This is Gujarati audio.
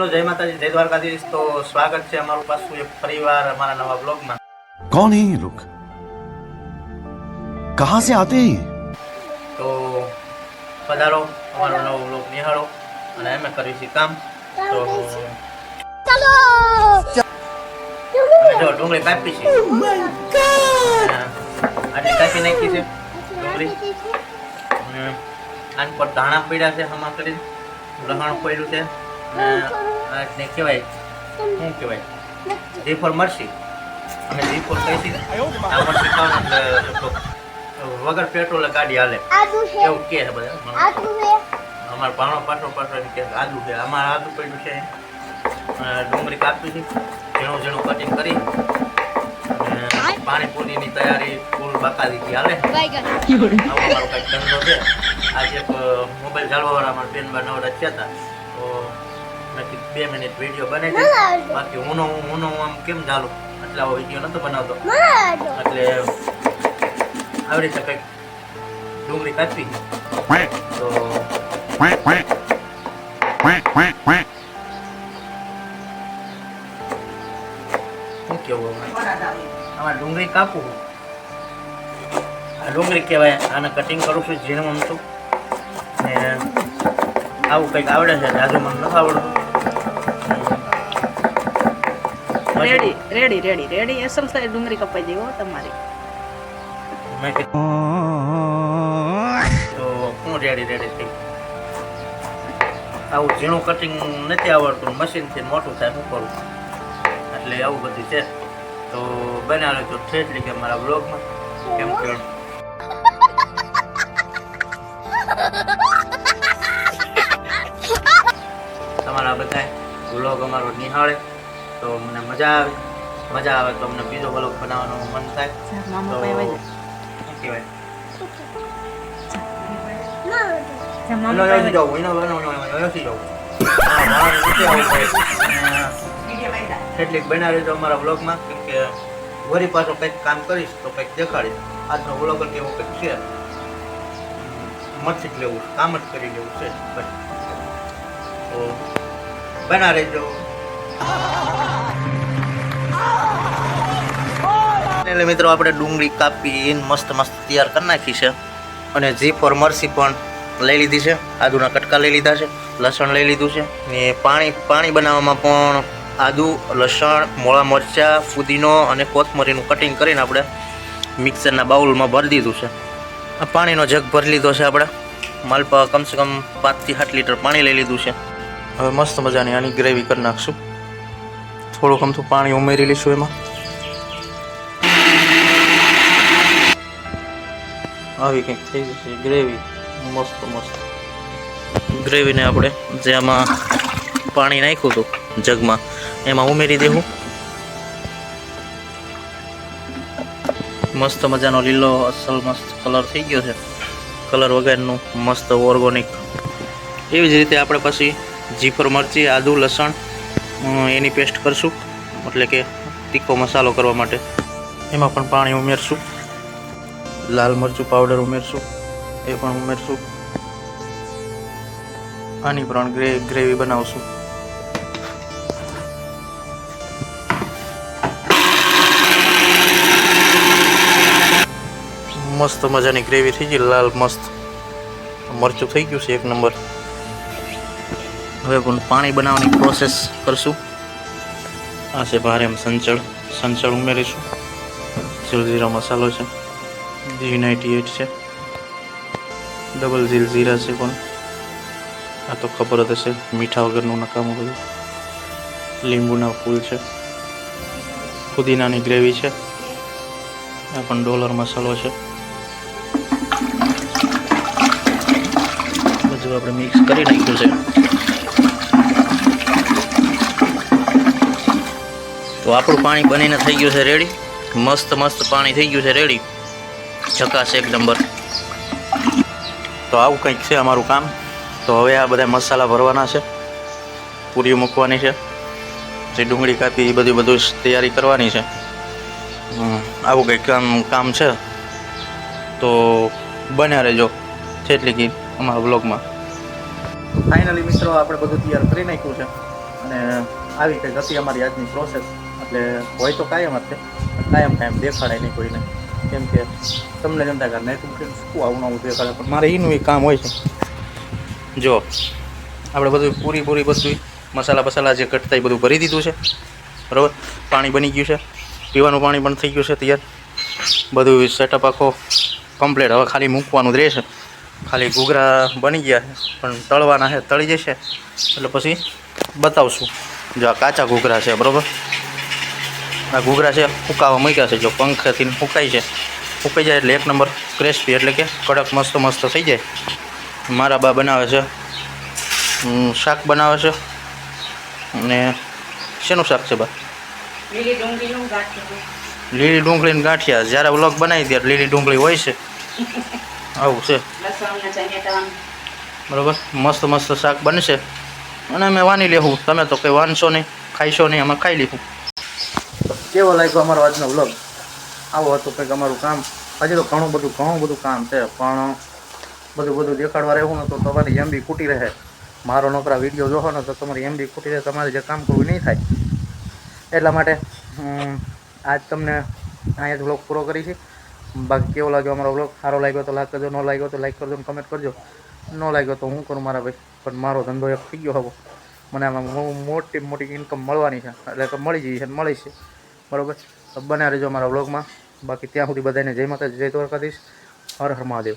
મિત્રો જય માતાજી જય દ્વારકાધીશ. તો સ્વાગત છે અમારું પાછું એક પરિવાર અમારા નવા બ્લોગમાં. કોણ હે લોક? કહા સે આતે તો પધારો અમારો નવો બ્લોગ નિહાળો અને અમે કર્યું છે કામ. તો ચલો! જો ડુંગળી પાપી છે. આજે કાપી નાખી છે ડુંગળી. આન પર દાણા પડ્યા છે હમા કરી લહણ પડ્યું છે. અને આને કહેવાય? શું કહેવાય? રિફોર મરસી અમે રિફોર કહી આ ખાવાનું એટલે વગર પેટ્રોલે ગાડી હાલે. એવું કે છે બધા. અમારે ભાણો પાટો પાછો કે આદુ છે. અમારે આદુ પડ્યું છે. ડુંગળી કાપી છે. ઝીણું ઝીણું કટિંગ કરી. અને પાણીપુરીની તૈયારી ફૂલ બાકાદીથી હાલે. આવો મારો કંઈક ધંધો છે. આજે મોબાઈલ જાળવાવાળા મારા બેન બા નવરા થયા હતા. તો મેં બે મિનિટ વીડિયો બને છે. બાકી હું હું આમ કેમ ચાલુ એટલે આવો વીડિયો નતો બનાવતો. એટલે આવી રીતે કંઈક ડુંગળી કાપી. તો શું કેવું આમાં ડુંગળી કાપું આ ડુંગળી કહેવાય આને કટિંગ કરું છું ઝીણું અમથું ને આવું કંઈક આવડે છે જાજુ મને નથી આવડતું. Ready ready ready ready. એસલ થાય ડુંગળી કપાઈ જાય તમારી. તો હું રેડી રેડી થઈ આવું ઝીણું કટિંગ નથી આવડતું મશીનથી મોટું થાય હું કરું? એટલે આવું બધું છે. તો બનાવે તો ઠેઠલી કે મારા બ્લોગમાં કેમ કે તમારા બધા વ્લોગ અમારો નિહાળે. તો મને મજા આવે. મજા આવે તો અમને બીજો વ્લોગ બનાવવાનું મન થાય. તો કહેવાય? કેટલીક બના રહેજો અમારા બ્લોગમાં કેમ કે વરી પાછો કંઈક કામ કરીશ તો કંઈક દેખાડીશ. આજનો વ્લોગ કેવો કંઈક છે. મત જ લેવું કામ જ કરી લેવું છે. બસ. તો બના રહેજો એટલે મિત્રો આપણે ડુંગળી કાપી મસ્ત મસ્ત તૈયાર કરી નાખી છે. અને જી ફોર મરસી પણ લઈ લીધી છે. આદુના કટકા લઈ લીધા છે. લસણ લઈ લીધું છે. ને પાણી પાણી બનાવવામાં પણ આદુ, લસણ, મોળા મરચાં, ફુદીનો અને કોથમરીનું કટિંગ કરીને આપણે મિક્સરના બાઉલમાં ભરી દીધું છે. આ પાણીનો જગ ભરી લીધો છે આપણે. માલપા કમસે કમ પાંચથી સાત લીટર પાણી લઈ લીધું છે. હવે મસ્ત મજાની આની ગ્રેવી કરી નાખશું. થોડુંક અમથું પાણી ઉમેરી લઈશું એમાં. આવી કંઈક થઈ જશે ગ્રેવી મસ્ત મસ્ત. ગ્રેવીને આપણે જે આમાં પાણી નાખ્યું હતું જગમાં, એમાં ઉમેરી દેવું મસ્ત મજાનો લીલો અસલ મસ્ત કલર થઈ ગયો છે. કલર વગરનું મસ્ત ઓર્ગોનિક એવી જ રીતે આપણે પછી જીફર મરચી, આદુ, લસણ એની પેસ્ટ કરશું. એટલે કે તીખો મસાલો કરવા માટે. એમાં પણ પાણી ઉમેરશું. લાલ મરચું પાવડર ઉમેરશું. એ પણ ઉમેરશું. આની પણ ગ્રે, ગ્રેવી બનાવશું. મસ્ત મજાની ગ્રેવી થઈ ગઈ. લાલ મસ્ત મરચું થઈ ગયું છે એક નંબર. હવે પણ બનાવવાની પ્રોસેસ કરશું. આ છે ભારે એમ સંચળ. સંચળ ઉમેરીશું. જલજીરા મસાલો છે. જી નાઇન્ટી એટ છે. ડબલ ઝીલ જીરા છે પણ. આ તો ખબર જ હશે, મીઠા વગરનું નકામું બધું. લીંબુના ફૂલ છે. પુદીનાની ગ્રેવી છે. આ પણ ડોલર મસાલો છે. બધું આપણે મિક્સ કરી નાખ્યું છે. તો આપણું પાણી બનીને થઈ ગયું છે રેડી મસ્ત મસ્ત પાણી થઈ ગયું છે રેડી ચકાશે એક નંબર. તો આવું કંઈક છે અમારું કામ. તો હવે આ બધા મસાલા ભરવાના છે. પૂરી મૂકવાની છે. જે ડુંગળી કાપી, એ બધી બધું તૈયારી કરવાની છે. આવું કંઈક કામ કામ છે. તો બન્યા રહેજો. છેટલી કે અમારા બ્લોગમાં ફાઇનલી મિત્રો, આપણે બધું તૈયાર કરી નાખ્યું છે. અને આવી કંઈક હતી અમારી આજની પ્રોસેસ એટલે હોય તો કાયમ જ છે. કાયમ કાયમ દેખાડે નહીં કોઈને. કેમ કે તમને જેમ ઘર નહીં શું આવું નવું દેખાડે. પણ મારે એનું એ કામ હોય છે. જો, આપણે બધું પૂરી પૂરી બધું મસાલા બસાલા જે ઘટતા એ બધું ભરી દીધું છે. બરાબર? પાણી બની ગયું છે. પીવાનું પાણી પણ થઈ ગયું છે તૈયાર. બધું સેટઅપ આખો કમ્પ્લીટ હવે ખાલી મૂકવાનું રહેશે. ખાલી ઘૂઘરા બની ગયા છે, પણ તળવાના છે, તળી જશે. એટલે પછી બતાવશું. જો આ કાચા ઘૂઘરા છે, બરાબર? આ ઘૂઘરા છે ફૂંકાવા મૂક્યા છે જો પંખેથી ફૂંકાય છે. ફૂંકાઈ જાય એટલે એક નંબર ક્રેસ્પી એટલે કે કડક મસ્ત મસ્ત થઈ જાય. મારા બા બનાવે છે શાક બનાવે છે અને શેનું શાક છે બા? લીલી ડુંગળીનું ગાંઠિયા જ્યારે વ્લોગ બનાવી ત્યારે લીલી ડુંગળી હોય છે. આવું છે. બરાબર? મસ્ત મસ્ત શાક બનશે. અને અમે વાની લેવું તમે તો કંઈ વાનશો નહીં ખાઈશો નહીં અમે ખાઈ લઈશું કેવો લાગ્યો અમારો આજનો વ્લોગ આવો હતું કંઈક અમારું કામ. હજી તો ઘણું બધું ઘણું બધું કામ છે, પણ બધું બધું દેખાડવા રહેવું ને તો તમારી એમબી ખૂટી રહે. મારો નોકરા વીડિયો જોવો ને તો તમારી એમબી ખૂટી રહે, તમારે જે કામ કરવું નહીં થાય. એટલા માટે આજ તમને અહીંયા જ વ્લોગ પૂરો કરી છે. બાકી કેવો લાગ્યો અમારો વ્લોગ સારો લાગ્યો તો લાઈક કરજો, ન લાગ્યો તો લાઈક કરજો કમેન્ટ કરજો. ન લાગ્યો તો હું કરું મારા ભાઈ? પણ મારો ધંધો એક થઈ ગયો હવે. મને આમાં મોટી મોટી ઇન્કમ મળવાની છે. એટલે મળી જઈ છે મળી છે. બરાબર? બન્યા રહેજો અમારા વ્લોગમાં. બાકી ત્યાં સુધી બધાને જય માતા જય દ્વારકાધીશ. હર હર મહાદેવ.